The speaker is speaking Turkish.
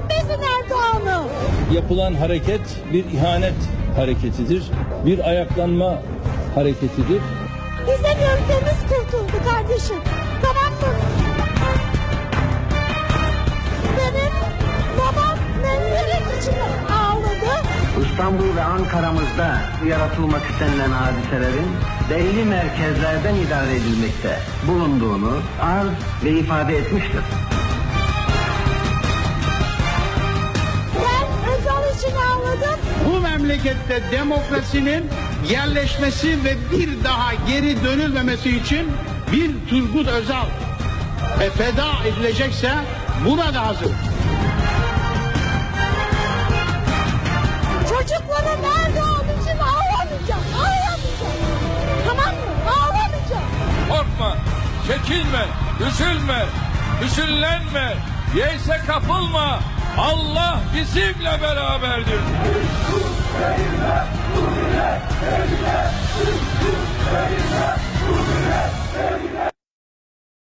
etmesin Erdoğan'ı. Yapılan hareket bir ihanet hareketidir. Bir ayaklanma hareketidir. Bizim ülkemiz kurtuldu kardeşim. Tamam mı? Benim babam memleket için ağladı. İstanbul ve Ankara'mızda yaratılmak istenilen hadiselerin belli merkezlerden idare edilmekte bulunduğunu arz ve ifade etmiştir. Memlekette demokrasinin yerleşmesi ve bir daha geri dönülmemesi için bir Turgut Özal e, feda edilecekse buna da hazır. Çocuklarım Erdoğan için ağlamayacağım. Ağlamayacağım. Tamam mı? Ağlamayacağım. Korkma, çekinme, üzülme, hüzünlenme, yeyse kapılma. Allah bizimle beraberdir. Ready,